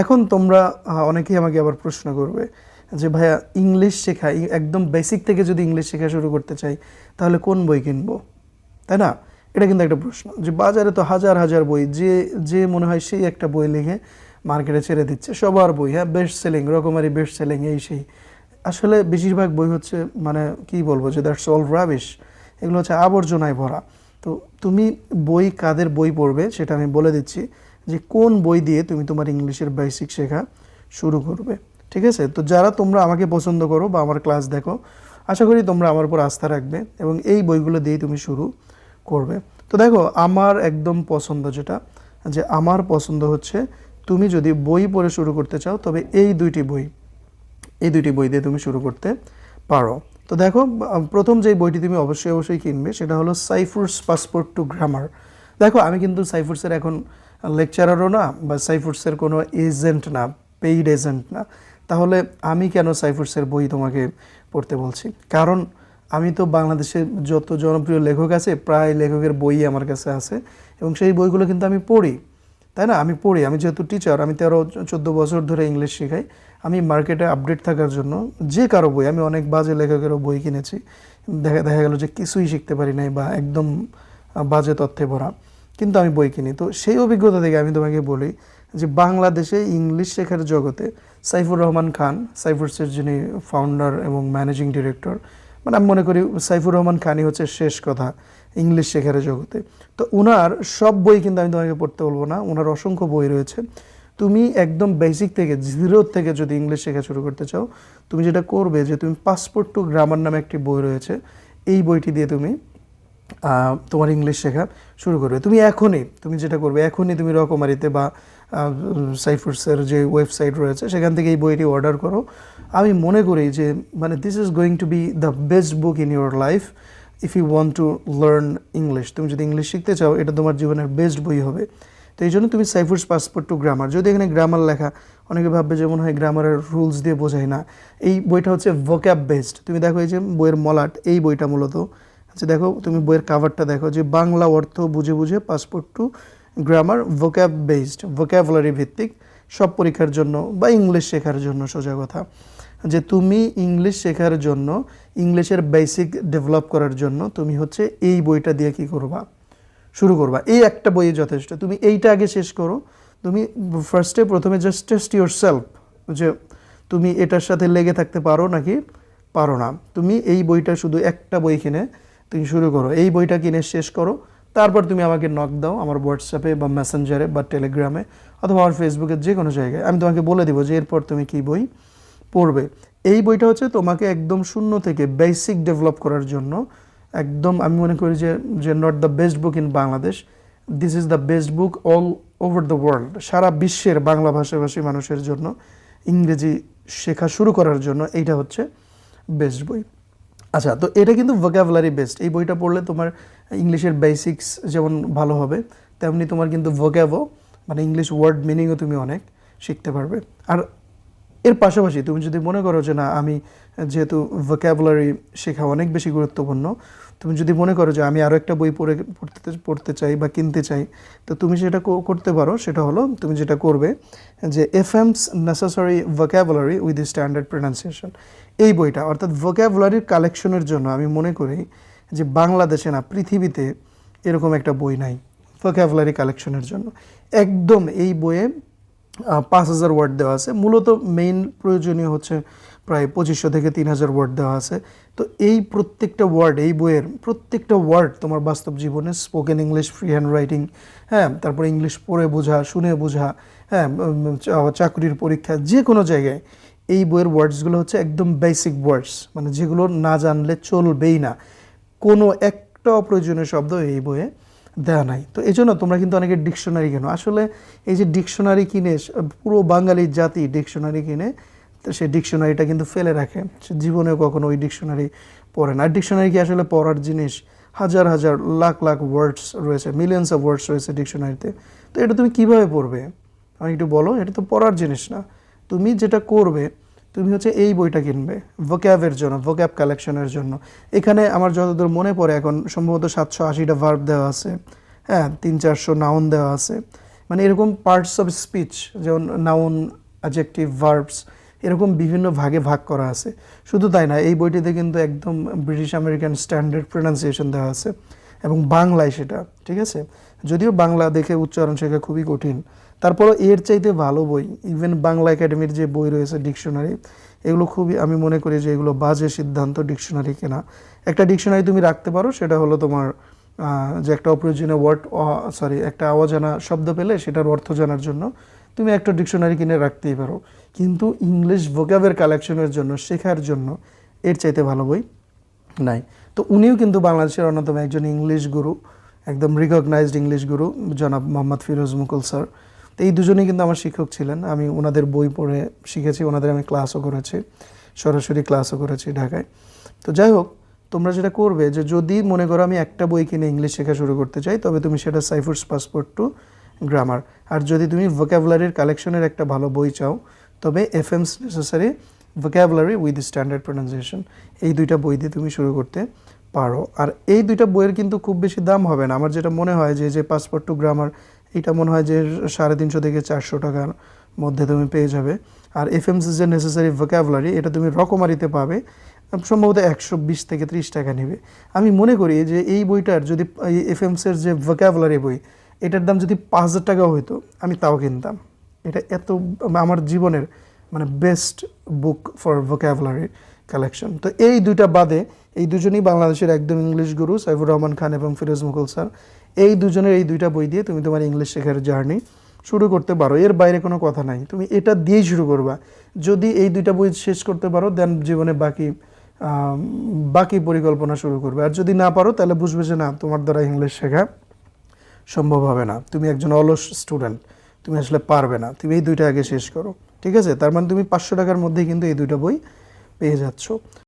এখন তোমরা অনেকেই আমাকে আবার প্রশ্ন করবে যে, ভাইয়া, ইংলিশ শেখা একদম বেসিক থেকে যদি ইংলিশ শেখা শুরু করতে চাই, তাহলে কোন বই কিনবো? তাই না? এটা কিন্তু একটা প্রশ্ন যে, বাজারে তো হাজার হাজার বই, যে যে মনে হয় সেই একটা বই লিখে মার্কেটে ছেড়ে দিচ্ছে, সবার বই হ্যাঁ best selling Rokomari best selling এই সেই। আসলে বেশিরভাগ বই হচ্ছে মানে কি বলব যে দ্যাটস অল রাবিশ এগুলো হচ্ছে আবর্জনায় ভরা। তো তুমি বই কাদের বই পড়বে সেটা আমি বলে দিচ্ছি যে কোন বই দিয়ে তুমি তোমার ইংলিশের বেসিক শেখা শুরু করবে। ঠিক আছে? তো যারা তোমরা আমাকে পছন্দ করো বা আমার ক্লাস দেখো, আশা করি তোমরা আমার উপর আস্থা রাখবে এবং এই বইগুলো দিয়েই তুমি শুরু করবে। তো দেখো, আমার একদম পছন্দ যেটা, যে আমার পছন্দ হচ্ছে তুমি যদি বই পড়ে শুরু করতে চাও, তবে এই দুইটি বই, এই দুইটি বই দিয়ে তুমি শুরু করতে পারো। তো দেখো প্রথম যে বইটি তুমি অবশ্যই অবশ্যই কিনবে, সেটা হলো সাইফুরস পাসপোর্ট টু গ্রামার। দেখো, আমি কিন্তু সাইফুরসের এখন লেকচারারও না বা সাইফুরসের কোনো এজেন্ট না পেইড এজেন্ট না, তাহলে আমি কেন সাইফুরসের বই তোমাকে পড়তে বলছি? কারণ আমি তো বাংলাদেশের যত জনপ্রিয় লেখক আছে, প্রায় লেখকের বই আমার কাছে আছে এবং সেই বইগুলো কিন্তু আমি পড়ি। তাই না? আমি পড়ি, আমি যেহেতু টিচার আমি তেরো, চোদ্দ বছর ধরে ইংলিশ শেখাই। আমি মার্কেটে আপডেট থাকার জন্য যে কারও বই, আমি অনেক বাজে লেখকেরও বই কিনেছি। দেখা দেখা গেল যে কিছুই শিখতে পারি নাই বা একদম বাজে তথ্যে ভরা। কিন্তু আমি বই কিনি। তো সেই অভিজ্ঞতা থেকে আমি তোমাকে বলি যে বাংলাদেশে ইংলিশ শেখার জগতে সাইফুর রহমান খান সাইফুরসের যিনি ফাউন্ডার এবং ম্যানেজিং ডিরেক্টর মানে আমি মনে করি সাইফুর রহমান খানই হচ্ছে শেষ কথা ইংলিশ শেখার জগতে। তো ওনার সব বই কিন্তু আমি তোমাকে পড়তে বলব না ওনার অসংখ্য বই রয়েছে। তুমি একদম বেসিক থেকে জিরো থেকে যদি ইংলিশ শেখা শুরু করতে চাও, তুমি যেটা করবে যে তুমি পাসপোর্ট টু গ্রামার নামে একটি বই রয়েছে, এই বইটি দিয়ে তুমি তোমার ইংলিশ শেখা শুরু করবে। তুমি এখনই, তুমি যেটা করবে, এখনই তুমি রকমারিতে বা সাইফুরসের যে ওয়েবসাইট রয়েছে, সেখান থেকে এই বইটি অর্ডার করো। আমি মনে করি যে মানে this is going to be the best book in your life if you want to learn English তুমি যদি ইংলিশ শিখতে চাও, এটা তোমার জীবনের বেস্ট বই হবে। তো এই জন্য তুমি সাইফুরস পাসপোর্ট টু গ্রামার যদি এখানে গ্রামার লেখা, অনেকে ভাববে যে মনে হয় গ্রামারের রুলস দিয়ে বোঝায় না। এই বইটা হচ্ছে ভোক্যাব বেসড তুমি দেখো এই যে বইয়ের মলাট, এই বইটা মূলত আচ্ছা দেখো, তুমি বইয়ের কাভারটা দেখো যে বাংলা অর্থ বুঝে বুঝে passport to grammar vocab based vocabulary ভিত্তিক সব পরীক্ষার জন্য বা ইংলিশ শেখার জন্য সোজা কথা। যে তুমি ইংলিশ শেখার জন্য, ইংলিশের বেসিক ডেভেলপ করার জন্য তুমি হচ্ছে এই বইটা দিয়ে কি করবা? শুরু করবা। এই একটা বইয়ে যথেষ্ট। তুমি এইটা আগে শেষ করো। তুমি ফার্স্টে প্রথমে জাস্ট টেস্ট ইউর সেলফ যে তুমি এটার সাথে লেগে থাকতে পারো নাকি পারো না। তুমি এই বইটা শুধু একটা বই কিনে তুমি শুরু করো। এই বইটা কিনে শেষ করো। তারপর তুমি আমাকে নক দাও আমার হোয়াটসঅ্যাপে বা মেসেঞ্জারে বা টেলিগ্রামে অথবা আমার ফেসবুকের যে কোনো জায়গায়। আমি তোমাকে বলে দিব যে এরপর তুমি কী বই পড়বে। এই বইটা হচ্ছে তোমাকে একদম শূন্য থেকে বেসিক ডেভেলপ করার জন্য। একদম আমি মনে করি যে যে not the best book in Bangladesh this is the best book all over the world সারা বিশ্বের বাংলা ভাষাভাষী মানুষের জন্য ইংরেজি শেখা শুরু করার জন্য এইটা হচ্ছে বেস্ট বই। আচ্ছা তো এটা কিন্তু ভোকাবুলারি বেস্ট এই বইটা পড়লে তোমার ইংলিশের বেসিক্স যেমন ভালো হবে, তেমনি তোমার কিন্তু ভোকাবো মানে ইংলিশ ওয়ার্ড মিনিংও তুমি অনেক শিখতে পারবে। আর এর পাশাপাশি তুমি যদি মনে করো যে না, আমি যেহেতু ভোকাবুলারি শেখা অনেক বেশি গুরুত্বপূর্ণ, তুমি যদি মনে করো যে আমি আরও একটা বই পড়ে, পড়তে পড়তে চাই বা কিনতে চাই, তো তুমি সেটা করতে পারো। সেটা হলো তুমি যেটা করবে যে F aims necessary vocabulary with standard pronunciation এই বইটা, অর্থাৎ ভোকাবুলারির কালেকশনের জন্য আমি মনে করি যে বাংলাদেশে না, পৃথিবীতে এরকম একটা বই নাই ভোকাবুলারি কালেকশনের জন্য। একদম এই বইয়ে পাঁচ হাজার ওয়ার্ড দেওয়া আছে। মূলত মেইন প্রয়োজনীয় হচ্ছে প্রায় পঁচিশশো থেকে তিন হাজার ওয়ার্ড দেওয়া আছে। তো এই প্রত্যেকটা ওয়ার্ড এই বইয়ের প্রত্যেকটা ওয়ার্ড তোমার বাস্তব জীবনে spoken English free hand writing হ্যাঁ তারপরে ইংলিশ পড়ে বোঝা, শুনে বোঝা হ্যাঁ চাকরির পরীক্ষা যে কোনো জায়গায় এই বইয়ের ওয়ার্ডসগুলো হচ্ছে একদম বেসিক ওয়ার্ডস মানে যেগুলো না জানলে চলবেই না। কোনো একটা অপ্রয়োজনীয় শব্দ এই বইয়ে দেওয়া নাই। তো এই জন্য তোমরা কিন্তু অনেকে ডিকশনারি কেনো। আসলে এই যে ডিকশনারি কিনে, পুরো বাঙালি জাতি ডিকশনারি কিনে সেই ডিকশনারিটা কিন্তু ফেলে রাখে। সে জীবনেও কখনো ওই ডিকশনারি পড়ে না। আর ডিকশনারি কি আসলে পড়ার জিনিস? হাজার হাজার, লাখ লাখ ওয়ার্ডস রয়েছে মিলিয়ন্স অফ ওয়ার্ডস রয়েছে ডিকশনারিতে। তো এটা তুমি কীভাবে পড়বে? আমি একটু বলো, এটা তো পড়ার জিনিস না। তুমি যেটা করবে তুমি হচ্ছে এই বইটা কিনবে ভোক্যাবের জন্য ভোক্যাব কালেকশনের জন্য। এখানে আমার যতদূর মনে পড়ে এখন সম্ভবত সাতশো আশিটা ভার্ব দেওয়া আছে হ্যাঁ তিন চারশো নাউন দেওয়া আছে। মানে এরকম পার্টস অফ স্পিচ যেমন নাউন অ্যাজেক্টিভ ভার্বস এরকম বিভিন্ন ভাগে ভাগ করা আছে। শুধু তাই না, এই বইটিতে কিন্তু একদম ব্রিটিশ আমেরিকান স্ট্যান্ডার্ড প্রোনাউন্সিয়েশন দেওয়া আছে এবং বাংলায় সেটা, ঠিক আছে? যদিও বাংলা দেখে উচ্চারণ শেখা খুবই কঠিন তারপরও এর চাইতে ভালো বই ইভেন বাংলা একাডেমির যে বই রয়েছে ডিকশনারি এগুলো খুবই আমি মনে করি যে এগুলো বাজে সিদ্ধান্ত ডিকশনারি কেনা। একটা ডিকশনারি তুমি রাখতে পারো, সেটা হলো তোমার যে একটা অপ্রয়োজনীয় ওয়ার্ড সরি একটা অজানা শব্দ পেলে সেটার অর্থ জানার জন্য তুমি একটা ডিকশনারি কিনে রাখতেই পারো। কিন্তু ইংলিশ ভোকাবের কালেকশনের জন্য, শেখার জন্য এর চাইতে ভালো বই নাই। তো উনিও কিন্তু বাংলাদেশের অন্যতম একজন ইংলিশ গুরু একদম রিকগনাইজড ইংলিশ গুরু জনাব মোহাম্মদ ফিরোজ মুকুল স্যার তো এই দুজনেই কিন্তু আমার শিক্ষক ছিলেন। আমি ওনাদের বই পড়ে শিখেছি, ওনাদের আমি ক্লাসও করেছি, সরাসরি ক্লাসও করেছি ঢাকায়। তো যাই হোক, তোমরা যেটা করবে যে যদি মনে করো আমি একটা বই কিনে ইংলিশ শেখা শুরু করতে চাই, তবে তুমি সেটা সাইফুডস পাসপোর্ট টু গ্রামার আর যদি তুমি ভোকাবুলারির কালেকশনের একটা ভালো বই চাও, তবে F aims necessary vocabulary with standard pronunciation এই দুইটা বই দিয়ে তুমি শুরু করতে পারো। আর এই দুইটা বইয়ের কিন্তু খুব বেশি দাম হবে না। আমার যেটা মনে হয় যে যে পাসপোর্ট টু গ্রামার এটা মনে হয় যে সাড়ে তিনশো থেকে চারশো টাকার মধ্যে তুমি পেয়ে যাবে। আর এফ এমস যে নেসেসারি ভোকাবুলারি এটা তুমি রকমারিতে পাবে, সম্ভবত একশো বিশ থেকে ত্রিশ টাকা নেবে। আমি মনে করি যে এই বইটার যদি এফ এমসের যে ভোকাবুলারি বই, এটার দাম যদি পাঁচ হাজার টাকা হইতো, আমি তাও কিনতাম। এটা এত, আমার জীবনের মানে best book for vocabulary collection তো এই দুইটা বাদে এই দুজনেই বাংলাদেশের একদম ইংলিশ গুরু সাইফুর রহমান খান এবং ফিরোজ মুকুল স্যার। এই দুজনের এই দুইটা বই দিয়ে তুমি তোমার ইংলিশ শেখার জার্নি শুরু করতে পারো। এর বাইরে কোনো কথা নাই। তুমি এটা দিয়েই শুরু করবা। যদি এই দুইটা বই শেষ করতে পারো দেন জীবনে বাকি বাকি পরিকল্পনা শুরু করবে। আর যদি না পারো, তাহলে বুঝবে যে না, তোমার দ্বারা ইংলিশ শেখা সম্ভব হবে না। তুমি একজন অলস স্টুডেন্ট তুমি আসলে পারবে না। তুমি এই দুইটা আগে শেষ করো। ঠিক আছে? তার মানে তুমি পাঁচশো টাকার মধ্যেই কিন্তু এই দুইটা বই পেয়ে যাচ্ছ।